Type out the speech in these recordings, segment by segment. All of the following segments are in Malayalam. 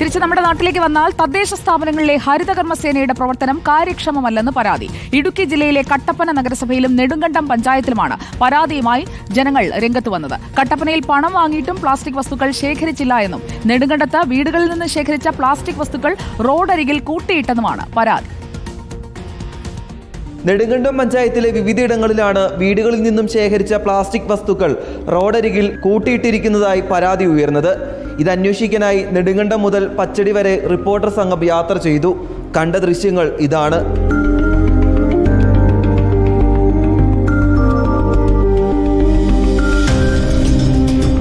തിരിച്ച് നമ്മുടെ നാട്ടിലേക്ക് വന്നാൽ തദ്ദേശ സ്ഥാപനങ്ങളിലെ ഹരിതകർമ്മസേനയുടെ പ്രവർത്തനം കാര്യക്ഷമമല്ലെന്ന് പരാതി. ഇടുക്കി ജില്ലയിലെ കട്ടപ്പന നഗരസഭയിലും നെടുങ്കണ്ടം പഞ്ചായത്തിലുമാണ് പരാതിയുമായി ജനങ്ങൾ രംഗത്ത് വന്നത്. കട്ടപ്പനയിൽ പണം വാങ്ങിയിട്ടും പ്ലാസ്റ്റിക് വസ്തുക്കൾ ശേഖരിച്ചില്ല എന്നും നെടുങ്കണ്ടത്ത് വീടുകളിൽ നിന്ന് ശേഖരിച്ച പ്ലാസ്റ്റിക് വസ്തുക്കൾ റോഡരികിൽ കൂട്ടിയിട്ടെന്നുമാണ് പരാതി. നെടുങ്കണ്ടം പഞ്ചായത്തിലെ വിവിധയിടങ്ങളിലാണ് വീടുകളിൽ നിന്നും ശേഖരിച്ച പ്ലാസ്റ്റിക് വസ്തുക്കൾ റോഡരികിൽ കൂട്ടിയിട്ടിരിക്കുന്നതായി പരാതി ഉയർന്നത്. ഇത് അന്വേഷിക്കാനായി നെടുങ്കണ്ടം മുതൽ പച്ചടി വരെ റിപ്പോർട്ടർ സംഘം യാത്ര ചെയ്തു. കണ്ട ദൃശ്യങ്ങൾ ഇതാണ്.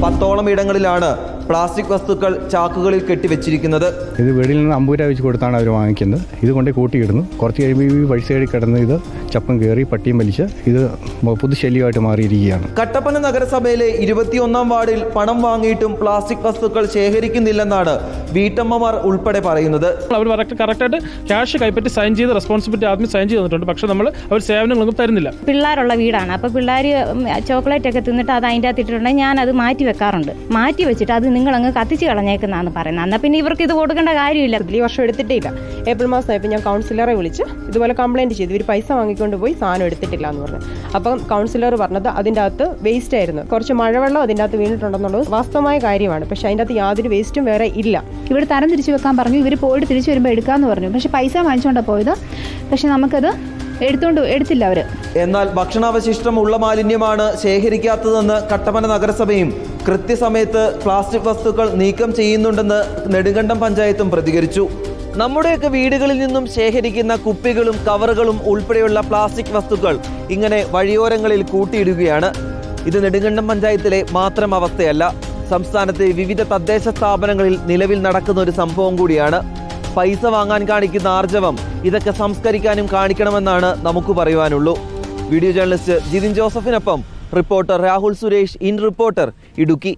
പത്തോളം ഇടങ്ങളിലാണ് പ്ലാസ്റ്റിക് വസ്തുക്കൾ ചാക്കുകളിൽ കെട്ടിവെച്ചിരിക്കുന്നത്. ഇത് വെളിയിൽ നിന്ന് അമ്പൂര വെച്ച് കൊടുത്താണ് അവർ വാങ്ങിക്കുന്നത്. ഇത് കൊണ്ട് കൂട്ടിയിടുന്നു കുറച്ച് കഴിയുമ്പോൾ ഈ വഴി സൈഡിൽ കിടന്ന് ഇത് ചപ്പം കയറി പട്ടിയും വലിച്ച് ഇത് പൊതുശല്യമായിട്ട് മാറിയിരിക്കുകയാണ്. കട്ടപ്പന നഗരസഭയിലെ ഇരുപത്തിയൊന്നാം വാർഡിൽ പണം വാങ്ങിയിട്ടും പ്ലാസ്റ്റിക് വസ്തുക്കൾ ശേഖരിക്കുന്നില്ലെന്നാണ് വീട്ടമ്മമാർ ഉൾപ്പെടെ പറയുന്നത്. അവർ കറക്റ്റായിട്ട് ക്യാഷ് കൈപ്പറ്റി സൈൻ ചെയ്ത് റെസ്പോൺസിബിലിറ്റി ആദ്യം സൈൻ ചെയ്ത് തന്നിട്ടുണ്ട് പക്ഷേ നമ്മൾ അവർ സേവനങ്ങളൊന്നും തരുന്നില്ല. പിള്ളേരുള്ള വീടാണ്. അപ്പോൾ പിള്ളേർ ചോക്ലേറ്റ് ഒക്കെ തിന്നിട്ട് അത് അതിന്റെ അകത്ത് ഇട്ടിട്ടുണ്ടെങ്കിൽ ഞാൻ അത് മാറ്റി വെക്കാറുണ്ട്. മാറ്റി വെച്ചിട്ട് അത് നിങ്ങളങ്ങ് കത്തിച്ച് കളഞ്ഞേക്കുന്നതാണ് പറയുന്നത്. എന്നാൽ പിന്നെ ഇവർക്ക് ഇത് കൊടുക്കേണ്ട കാര്യമില്ല. ഈ വർഷം എടുത്തിട്ടില്ല. ഏപ്രിൽ ഏപ്രിൽ മാസമായപ്പോൾ ഞാൻ കൗൺസിലറെ വിളിച്ച് ഇതുപോലെ കംപ്ലയിന്റ് ചെയ്തു. ഇവർ പൈസ വാങ്ങിക്കൊണ്ട് പോയി സാധനം എടുത്തിട്ടില്ല എന്ന് പറഞ്ഞു. അപ്പം കൗൺസിലർ പറഞ്ഞത് അതിന്റെ അകത്ത് വേസ്റ്റ് ആയിരുന്നു. കുറച്ച് മഴവെള്ളം അതിന്റെ അകത്ത് വീണിട്ടുണ്ടെന്നുള്ളത് വാസ്തവമായ കാര്യമാണ്. പക്ഷേ അതിന്റെ അകത്ത് യാതൊരു വേസ്റ്റും വേറെ ഇല്ല. ഇവിടെ തരം തിരിച്ചു വെക്കാൻ പറഞ്ഞു. ഇവർ പോയിട്ട് തിരിച്ചു വരുമ്പോൾ എടുക്കാമെന്ന് പറഞ്ഞു. പക്ഷേ പൈസ വാങ്ങിച്ചുകൊണ്ടാണ് പോയത്. പക്ഷേ നമുക്കത് എടുത്തോണ്ട് എടുത്തില്ല അവർ. എന്നാൽ ഭക്ഷണാവശിഷ്ടം ഉള്ള മാലിന്യമാണ് ശേഖരിക്കാത്തതെന്ന് കട്ടപ്പന നഗരസഭയും കൃത്യസമയത്ത് പ്ലാസ്റ്റിക് വസ്തുക്കൾ നീക്കം ചെയ്യുന്നുണ്ടെന്ന് നെടുങ്കണ്ടം പഞ്ചായത്തും പ്രതികരിച്ചു. നമ്മുടെയൊക്കെ വീടുകളിൽ നിന്നും ശേഖരിക്കുന്ന കുപ്പികളും കവറുകളും ഉൾപ്പെടെയുള്ള പ്ലാസ്റ്റിക് വസ്തുക്കൾ ഇങ്ങനെ വഴിയോരങ്ങളിൽ കൂട്ടിയിടുകയാണ്. ഇത് നെടുങ്കണ്ടം പഞ്ചായത്തിലെ മാത്രം അവസ്ഥയല്ല. സംസ്ഥാനത്തെ വിവിധ തദ്ദേശ സ്ഥാപനങ്ങളിൽ നിലവിൽ നടക്കുന്ന ഒരു സംഭവം കൂടിയാണ്. പൈസ വാങ്ങാൻ കാണിക്കുന്ന ആർജവം ഇതൊക്കെ സംസ്കരിക്കാനും കാണിക്കണമെന്നാണ് നമുക്ക് പറയുവാനുള്ളൂ. Video journalist Jithin ജോസഫിനൊപ്പം reporter Rahul Suresh in Reporter Idukki.